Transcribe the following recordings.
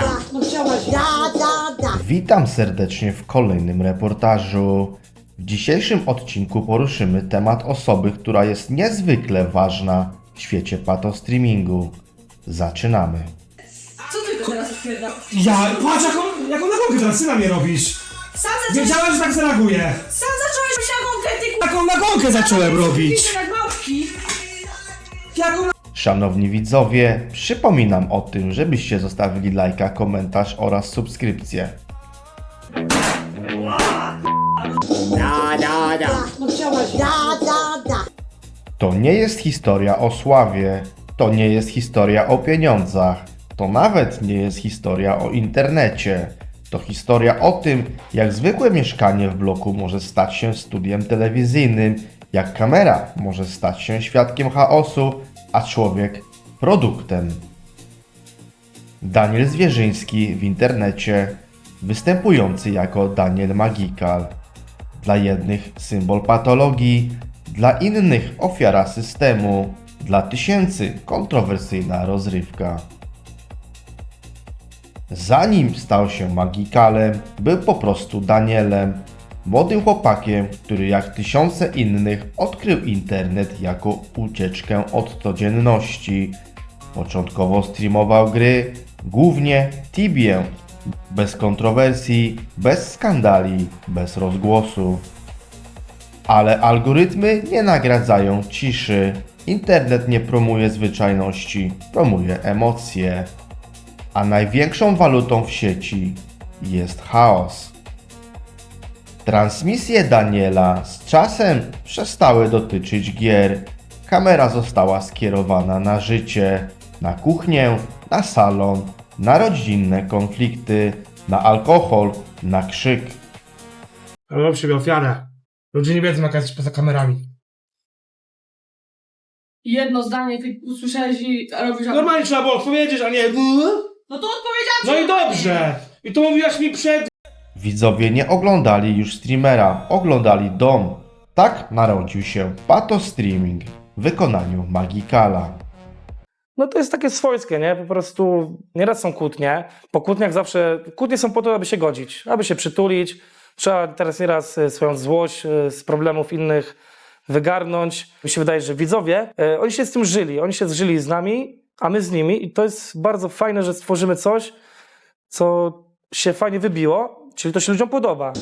Da, da, da. Witam serdecznie w kolejnym reportażu. W dzisiejszym odcinku poruszymy temat osoby, która jest niezwykle ważna w świecie patostreamingu. Zaczynamy. Co ty to teraz odpierdam? Ja, patrz jaką, jaką nagonkę teraz syna mnie robisz! Sam zacząłeś, Wiedziałem, że tak zareaguję! sam zacząłeś robić nagonkę, ty k***a! Taką nagonkę zacząłem robić! jak małpki! Jaką Szanowni widzowie, przypominam o tym, żebyście zostawili lajka, komentarz oraz subskrypcję. No chciałaś da, da, da. To nie jest historia o sławie, to nie jest historia o pieniądzach, to nawet nie jest historia o internecie. To historia o tym, jak zwykłe mieszkanie w bloku może stać się studiem telewizyjnym, jak kamera może stać się świadkiem chaosu, a człowiek produktem. Daniel Zwierzyński w internecie, występujący jako Daniel Magikal. Dla jednych symbol patologii, dla innych ofiara systemu, dla tysięcy kontrowersyjna rozrywka. Zanim stał się magikalem, był po prostu Danielem, młodym chłopakiem, który jak tysiące innych odkrył internet jako ucieczkę od codzienności. Początkowo streamował gry, głównie Tibię, bez kontrowersji, bez skandali, bez rozgłosu. Ale algorytmy nie nagradzają ciszy. Internet nie promuje zwyczajności, promuje emocje. A największą walutą w sieci jest chaos. Transmisje Daniela z czasem przestały dotyczyć gier. Kamera została skierowana na życie, na kuchnię, na salon, na rodzinne konflikty, na alkohol, na krzyk. Rob siebie ofiarę. Ludzie nie wiedzą, jaka jest poza kamerami. Jedno zdanie ty usłyszałeś i robisz... Normalnie trzeba było odpowiedzieć, a nie... No to odpowiedziałam No i dobrze! I to mówiłaś mi przed... Widzowie nie oglądali już streamera, oglądali dom. Tak narodził się Pato Streaming w wykonaniu Magikala. No to jest takie swojskie, nie? Po prostu nieraz są kłótnie. Po kłótniach zawsze, kłótnie są po to, aby się godzić, aby się przytulić. Trzeba teraz nieraz e, swoją złość e, z problemów innych wygarnąć. Mi się wydaje, że widzowie, e, oni się z tym żyli, oni się zżyli z nami, a my z nimi i to jest bardzo fajne, że stworzymy coś, co się fajnie wybiło, czyli to się ludziom podoba.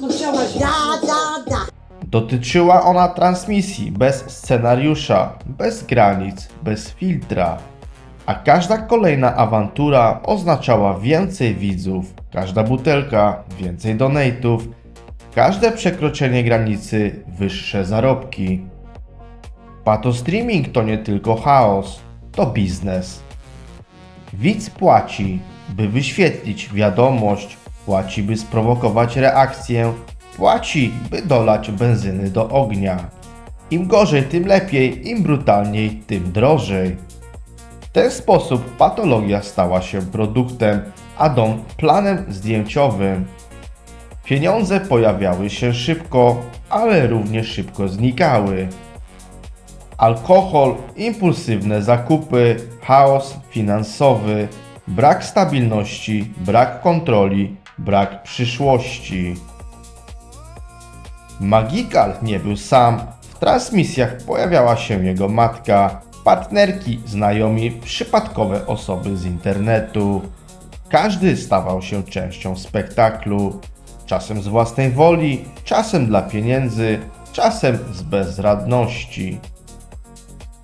No chciałaś da, da, da. Dotyczyła ona transmisji bez scenariusza, bez granic, bez filtra. A każda kolejna awantura oznaczała więcej widzów, każda butelka więcej donate'ów, każde przekroczenie granicy wyższe zarobki. Pato streaming to nie tylko chaos, to biznes. Widz płaci, by wyświetlić wiadomość, płaci, by sprowokować reakcję, płaci, by dolać benzyny do ognia. Im gorzej, tym lepiej, im brutalniej, tym drożej. W ten sposób patologia stała się produktem, a dom planem zdjęciowym. Pieniądze pojawiały się szybko, ale równie szybko znikały. Alkohol, impulsywne zakupy, chaos finansowy, brak stabilności, brak kontroli, brak przyszłości. Magikal nie był sam. W transmisjach pojawiała się jego matka, partnerki, znajomi, przypadkowe osoby z internetu. Każdy stawał się częścią spektaklu. Czasem z własnej woli, czasem dla pieniędzy, czasem z bezradności.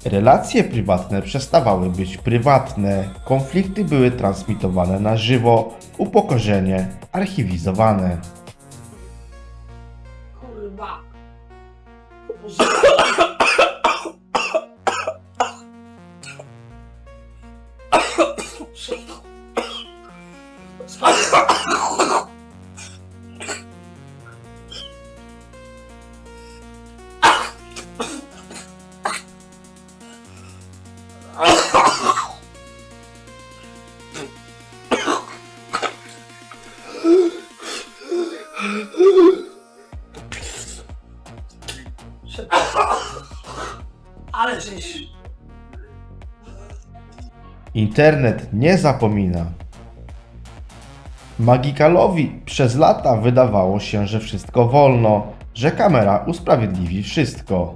Relacje prywatne przestawały być prywatne, konflikty były transmitowane na żywo, upokorzenie archiwizowane. Kurwa. Internet nie zapomina. Magikalowi przez lata wydawało się, że wszystko wolno, że kamera usprawiedliwi wszystko.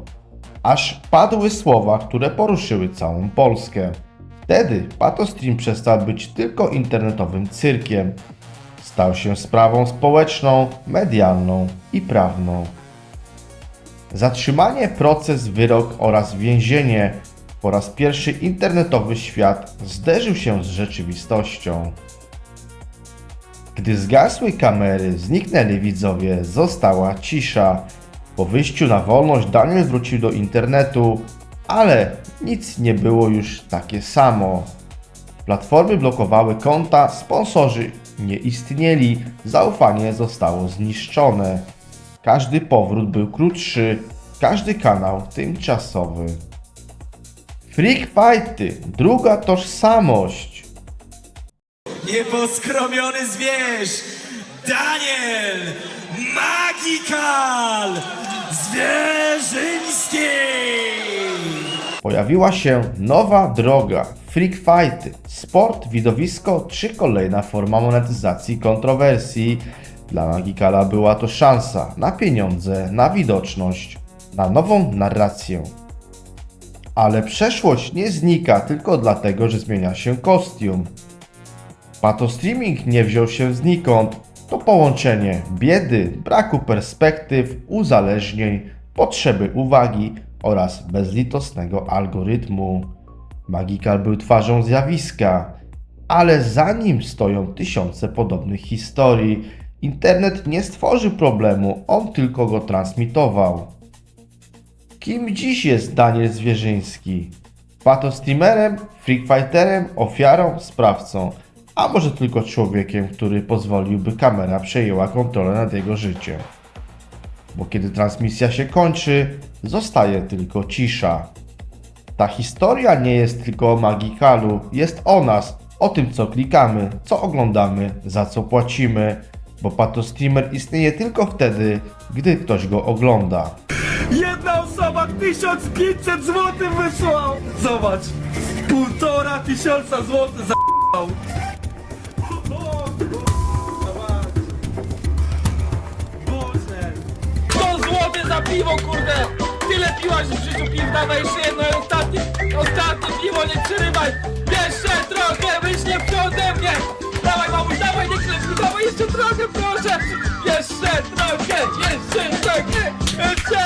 Aż padły słowa, które poruszyły całą Polskę. Wtedy Patostream przestał być tylko internetowym cyrkiem. Stał się sprawą społeczną, medialną i prawną. Zatrzymanie, proces, wyrok oraz więzienie po raz pierwszy internetowy świat zderzył się z rzeczywistością. Gdy zgasły kamery, zniknęli widzowie, została cisza. Po wyjściu na wolność Daniel wrócił do internetu, ale nic nie było już takie samo. Platformy blokowały konta, sponsorzy nie istnieli, zaufanie zostało zniszczone. Każdy powrót był krótszy, każdy kanał tymczasowy. Freak Fighty, druga tożsamość. Nieposkromiony zwierz Daniel Magikal Zwierzyński! Pojawiła się nowa droga Freak Fighty, sport, widowisko czy kolejna forma monetyzacji kontrowersji. Dla Magikala była to szansa na pieniądze, na widoczność, na nową narrację. Ale przeszłość nie znika tylko dlatego, że zmienia się kostium. Pato streaming nie wziął się znikąd. To połączenie biedy, braku perspektyw, uzależnień, potrzeby uwagi oraz bezlitosnego algorytmu. Magikal był twarzą zjawiska, ale za nim stoją tysiące podobnych historii. Internet nie stworzył problemu, on tylko go transmitował. Kim dziś jest Daniel Zwierzyński? Patostreamerem, freakfighterem, ofiarą, sprawcą, a może tylko człowiekiem, który pozwolił, by kamera przejęła kontrolę nad jego życiem. Bo kiedy transmisja się kończy, zostaje tylko cisza. Ta historia nie jest tylko o Magikalu, jest o nas, o tym co klikamy, co oglądamy, za co płacimy, bo patostreamer istnieje tylko wtedy, gdy ktoś go ogląda. Jedna osoba 1500 zł wysłał! Zobacz! Półtora tysiąca złotych za Boże! 100 zł za piwo, kurde! Tyle piłaś w życiu piw, dawaj jeszcze jedno ostatnie, ostatnie piwo, nie przerywaj! Jeszcze trochę, wyśnie ode mnie! Dawaj mamuś, dawaj, nie klepnij, dawaj jeszcze trochę, proszę! Jeszcze trochę, jeszcze trochę, jeszcze!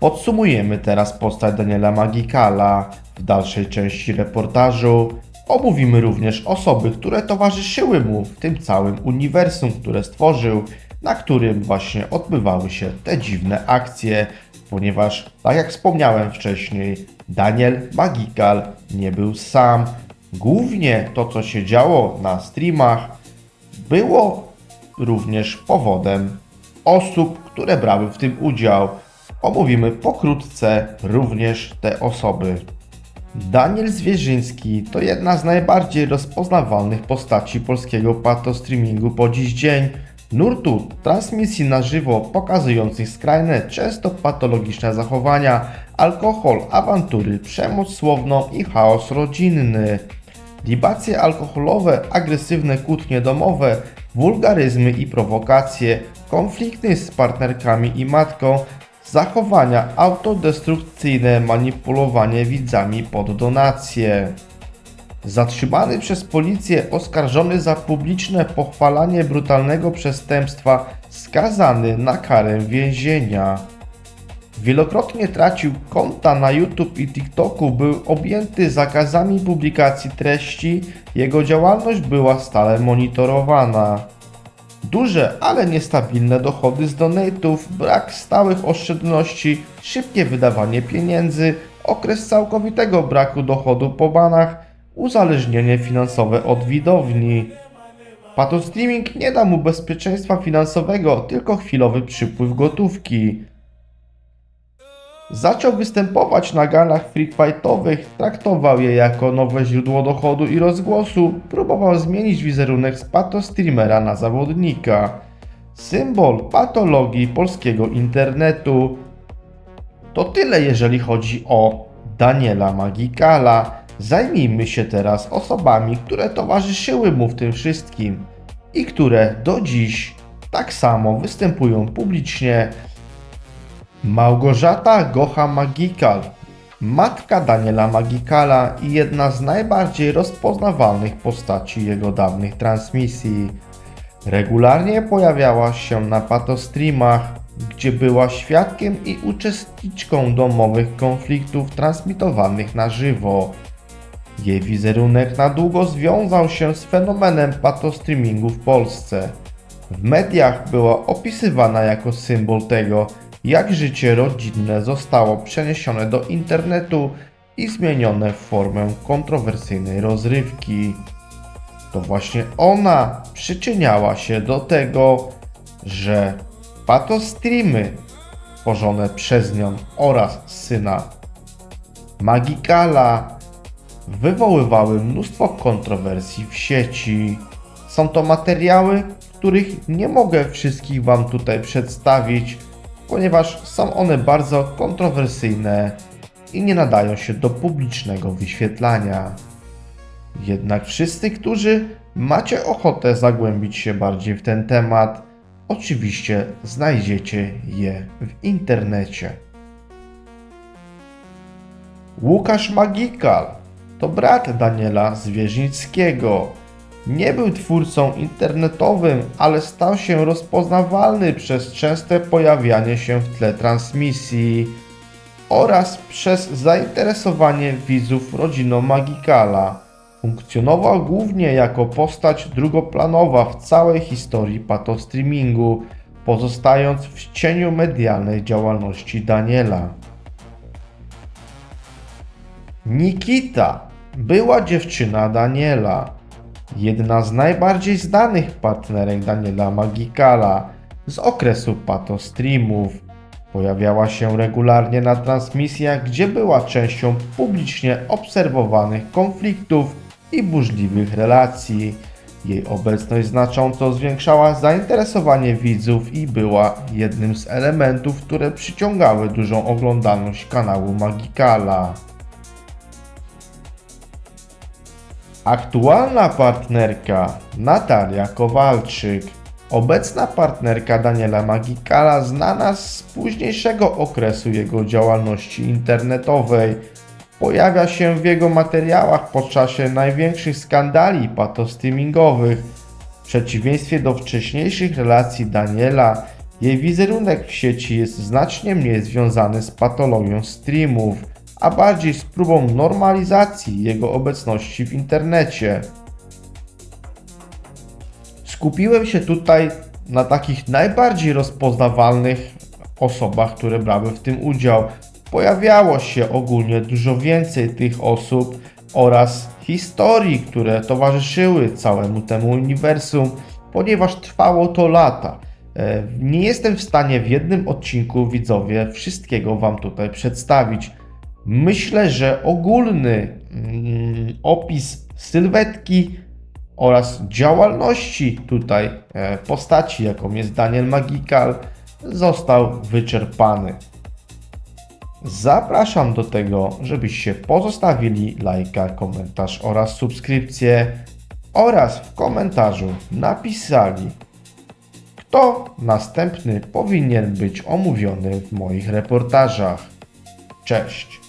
Podsumujemy teraz postać Daniela Magikala. W dalszej części reportażu omówimy również osoby, które towarzyszyły mu w tym całym uniwersum, które stworzył, na którym właśnie odbywały się te dziwne akcje, ponieważ, tak jak wspomniałem wcześniej, Daniel Magikal nie był sam. Głównie to, co się działo na streamach, było również powodem osób, które brały w tym udział. Omówimy pokrótce również te osoby. Daniel Zwierzyński to jedna z najbardziej rozpoznawalnych postaci polskiego patostreamingu po dziś dzień. Nurtu transmisji na żywo pokazujących skrajne, często patologiczne zachowania, alkohol, awantury, przemoc słowną i chaos rodzinny. Libacje alkoholowe, agresywne kłótnie domowe, wulgaryzmy i prowokacje, konflikty z partnerkami i matką, zachowania autodestrukcyjne, manipulowanie widzami pod donacje. Zatrzymany przez policję, oskarżony za publiczne pochwalanie brutalnego przestępstwa, skazany na karę więzienia. Wielokrotnie tracił konta na YouTube i TikToku, był objęty zakazami publikacji treści, jego działalność była stale monitorowana. Duże, ale niestabilne dochody z donate'ów, brak stałych oszczędności, szybkie wydawanie pieniędzy, okres całkowitego braku dochodu po banach, uzależnienie finansowe od widowni. Patostreaming nie da mu bezpieczeństwa finansowego, tylko chwilowy przypływ gotówki. Zaczął występować na galach freakfightowych, traktował je jako nowe źródło dochodu i rozgłosu, próbował zmienić wizerunek z patostreamera na zawodnika. Symbol patologii polskiego internetu. To tyle jeżeli chodzi o Daniela Magikala, zajmijmy się teraz osobami, które towarzyszyły mu w tym wszystkim i które do dziś tak samo występują publicznie. Małgorzata Gocha Magikal, matka Daniela Magikala i jedna z najbardziej rozpoznawalnych postaci jego dawnych transmisji. Regularnie pojawiała się na patostreamach, gdzie była świadkiem i uczestniczką domowych konfliktów transmitowanych na żywo. Jej wizerunek na długo związał się z fenomenem patostreamingu w Polsce. W mediach była opisywana jako symbol tego, jak życie rodzinne zostało przeniesione do internetu i zmienione w formę kontrowersyjnej rozrywki. To właśnie ona przyczyniała się do tego, że patostreamy tworzone przez nią oraz syna Magikala wywoływały mnóstwo kontrowersji w sieci. Są to materiały, których nie mogę wszystkich Wam tutaj przedstawić, ponieważ są one bardzo kontrowersyjne i nie nadają się do publicznego wyświetlania. Jednak wszyscy, którzy macie ochotę zagłębić się bardziej w ten temat, oczywiście znajdziecie je w internecie. Łukasz Magikal to brat Daniela Zwierzyńskiego. Nie był twórcą internetowym, ale stał się rozpoznawalny przez częste pojawianie się w tle transmisji oraz przez zainteresowanie widzów rodziną Magikala. Funkcjonował głównie jako postać drugoplanowa w całej historii patostreamingu, pozostając w cieniu medialnej działalności Daniela. Nikita była dziewczyna Daniela, jedna z najbardziej znanych partnerek Daniela Magikala z okresu patostreamów. Pojawiała się regularnie na transmisjach, gdzie była częścią publicznie obserwowanych konfliktów i burzliwych relacji. Jej obecność znacząco zwiększała zainteresowanie widzów i była jednym z elementów, które przyciągały dużą oglądalność kanału Magikala. Aktualna partnerka Natalia Kowalczyk. Obecna partnerka Daniela Magikala znana z późniejszego okresu jego działalności internetowej. Pojawia się w jego materiałach po czasie największych skandali patostreamingowych. W przeciwieństwie do wcześniejszych relacji Daniela, jej wizerunek w sieci jest znacznie mniej związany z patologią streamów, a bardziej z próbą normalizacji jego obecności w internecie. Skupiłem się tutaj na takich najbardziej rozpoznawalnych osobach, które brały w tym udział. Pojawiało się ogólnie dużo więcej tych osób oraz historii, które towarzyszyły całemu temu uniwersum, ponieważ trwało to lata. E, Nie jestem w stanie w jednym odcinku, widzowie, wszystkiego Wam tutaj przedstawić. Myślę, że ogólny mm, opis sylwetki oraz działalności tutaj e, postaci, jaką jest Daniel Magikal, został wyczerpany. Zapraszam do tego, żebyście pozostawili lajka, komentarz oraz subskrypcję oraz w komentarzu napisali, kto następny powinien być omówiony w moich reportażach. Cześć!